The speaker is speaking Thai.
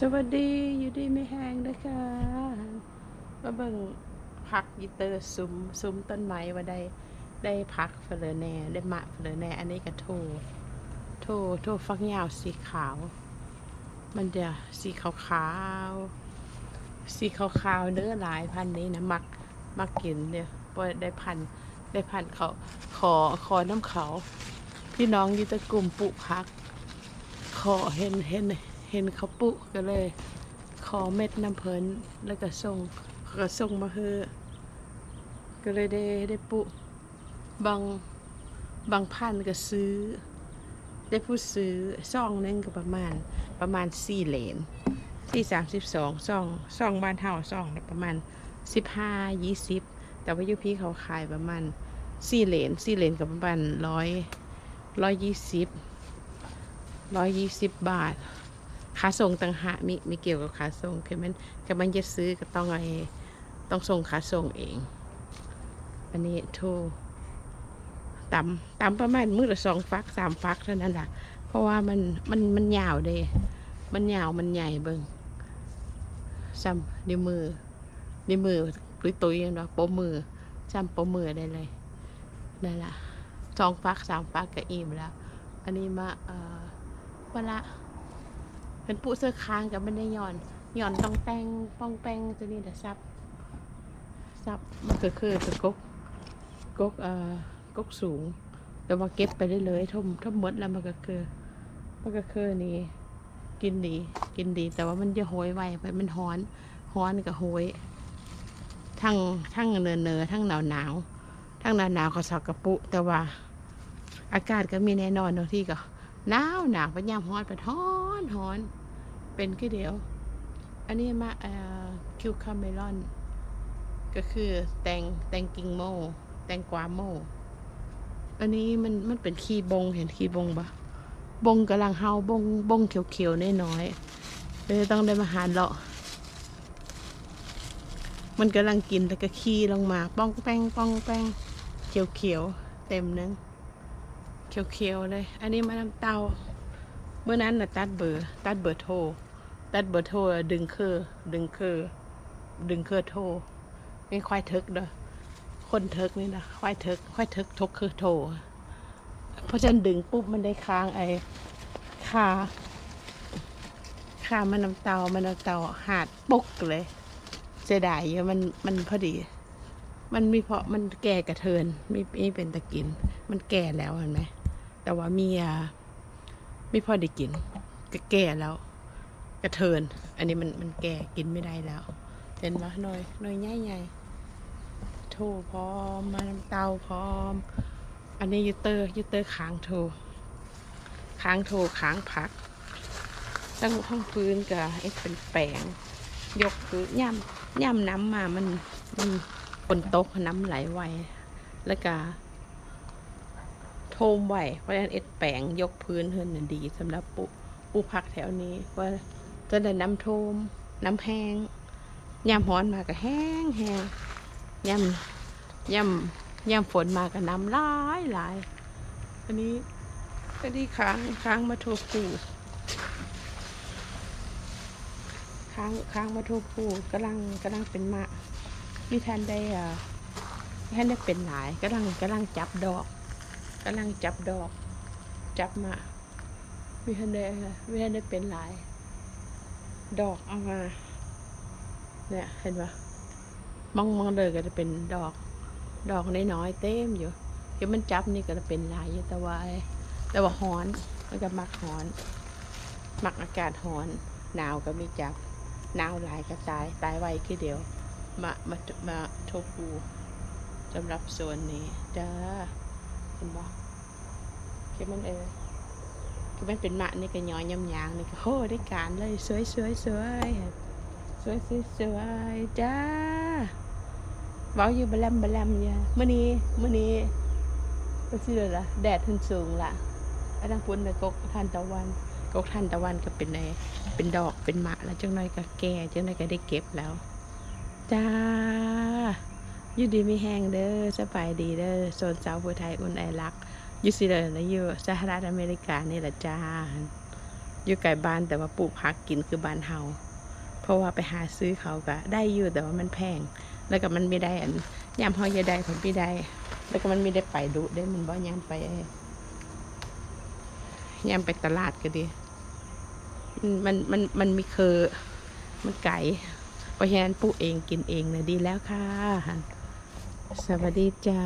สวัสดีอยู่ดีไม่แห้งนะคะมาเบิ่งผักยีเตอร์ซุ้มซุ้มต้นไม้ว่าได้ได้ผักเฟลอแน่ได้มะเฟลอแน่อันนี้ก็โทโทโทฟักยาวสีขาว มันจะสีขาวขาวสีขาวขาวเนื้อหลายพันธุ์นี้นะมักมักกินเนี่ยพอได้พันธุ์ได้พันธุ์เขาขอขอน้ำเขา พี่น้องยูแตะกลุ่มปลูกผัก ขอเห็นเห็นเลย ห็นเขาปุก็เลย ขอเม็ดน้ำเพลินแล้วก็ส่งก็ส่งมาเฮอก็เลยได้ได้ปุบางบางพันก็ซื้อ ได้ผู้ซื้อซ่องนึงก็ประมาณประมาณสี่เหรนที่สามสิบสองซ่องซ่องบ้านเท่าซ่องประมาณสิบห้ายี่สิบแต่ว่ายุพี่เขาขายประมาณสี่เหรนสี่เหรนกับประมาณร้อยร้อยยี่สิบร้อยยี่สิบบาท ค่าส่งต่างหากมีมีเกี่ยวกับค่าส่งคือมันก็มันจะซื้อก็ต้องไอต้องส่งค่าส่งเอง อันนี้ทรตำต่ำประมาณมือละสองฟักสามฟักเท่านั้นแหละเพราะว่ามันมันมันยาวเดยมันยาวมันใหญ่เบิงซ้ำนิ้วมือนิ้วมือตุยตุยอย่างเนาะโปมือซ้ำโปมือได้เลยนั่นแหละสองฟักสามฟักก็อิ่มแล้ว อันนี้มาเอ่อเวลา เป็นผู้เสื้อค้างกับมันได้หย่อนหย่อนต้องแป้งป้องแป้งตัวนี้แต่ซับซับมันก็คือเป็นกกกกเอ่อกกสูง แต่ว่าเก็บไปได้เลยทุ่มทุ่มหมดแล้วมันก็คือมันก็คือนี่กินดีกินดี แต่ว่ามันจะโหยไวไปมันฮ้อนฮ้อนกับโหยทั้งทั้งเนอเนอทั้งหนาวหนาวทั้งหนาวหนาวก็สักกระปุ แต่ว่า อากาศก็มีแน่นอนบางที่ก็หนาวหนาวไปยามฮ้อนไปฮ้อน ฮ้อน เป็นคือเดียว อันนี้มาเอ่อคิวคาเมลอน ก็คือแตงแตงกิงโม แตงกวาโม อันนี้มันมันเป็นขีบงเห็นขีบงปะบงกำลังเฮาบงบงเขียวๆน้อยๆเลยต้องได้มาหาเลาะมันกำลังกินแล้วก็ขี้ลงมา ป้องแป้งป้องแป้งเขียวๆเต็มหนึงเขียวๆเลย อันนี้มาน้ำเตา เมื่อนั้นน่ะตัดเบอร์ ตัดเบอร์โทร ตัดเบอร์โทรดึงเคอดึงเคอดึงเคอโทรนี่ควายเทิกเด้อคนเทิกนี่นะควายเทิกควายเทิกทกคือโทรเพราะฉันดึงปุ๊บมันได้ค้างไอ้ขาขามันน้ำเตามันน้ำเตาหาดปุกเลยเสียดายเยอะมันมันพอดี มันมีเพราะมันแก่กระเทินไม่ไม่เป็นตะกิน มันแก่แล้วเห็นไหมแต่ว่ามีอ่ ไม่พอได้กินก็แก่แล้ว กระเทิน อันนี้มันมันแก่กินไม่ได้แล้ว เห็นไหมหน่อยหน่อยใหญ่ใหญ่ๆโถพร้อมมาน้ำเตาพร้อม อันนี้ยูเตอร์ยูเตอร์ค้างโถค้างโถค้างผักตั้งห้องพื้นกับไอ้เป็นแปลง ยกพื้นย่ำย่ำน้ำมามันมันฝนตกน้ำไหลไวแล้วก็ โทมไหวเพราะฉะนั้นเอ็ดแปลงยกพื้นเฮือนดีสำหรับปูปูผักแถวนี้ว่าจะได้น้ำโทมน้ำแห้งยามร้อนมาก็แห้งแห้งยามยามยามฝนมาก็น้ำหลายหลายอันนี้ก็ดีค้างค้างมาโทปูค้างค้างมาโทปูกำลังกำลังเป็นมะมีท่านได้อ่ามีท่านได้เป็นหลายกำลังกำลังจับดอก กำลังจับดอก จับมาวิฮันได้วิฮันได้เป็นหลาย ดอกเอามา เนี่ยเห็นปะมองมองเลยก็จะเป็นดอก ดอกน้อยๆเต็มอยู่เดี๋ยวมันจับนี่ก็จะเป็นหลายแต่ว่าไอ้แต่ว่าฮอนมันก็มักฮอนมักอากาศฮอน หนาวก็ไม่จับหนาวหลายก็ตายตายไวแค่เดียว มามามาโทฟูสำหรับโซนนี้จ้าเห็น บ่คือมันเออคือมันเป็นหมะนี่ก็ย้อยยำยางนี่ก็โหได้การเลยสวยสวยสวยสวยสวยสวยจ้าเว้าอยู่บะแลมบะแลมเนี่ยมื้อนี้มื้อนี้ก็สิเลยล่ะแดดขึ้นสูงล่ะอันนั้นพุ่นเลยกกทานตะวันกกทานตะวันก็เป็นไอเป็นดอกเป็นหมะแล้วจังหน่อยก็แก่จังหน่อยก็ได้เก็บแล้วจ้าอยู่ดีไมีแห้งเด้อสบายดีเด้อโซนสาวผู้ไทยอุ่นไอรัก ยู่สิเลยแล้วอยู่สหรัฐอเมริกานี่แหละจ้าอยู่ไกลบ้านแต่ว่าปลูกผักกินคือบ้านเฮาเพราะว่าไปหาซื้อเขาก็ได้อยู่แต่ว่ามันแพง แล้วก็มันไม่ได้อันยามเฮาจะได้ผลไม่ได้ แล้วก็มันไม่ได้ไปดูได้มันบ่ยามไปยามไปตลาดก็ดี มันมันมันมีเคอมันไก่เพราะฉะนั้นปลูกเองกินเองนะดีแล้วค่ะ สวัสดีจ้า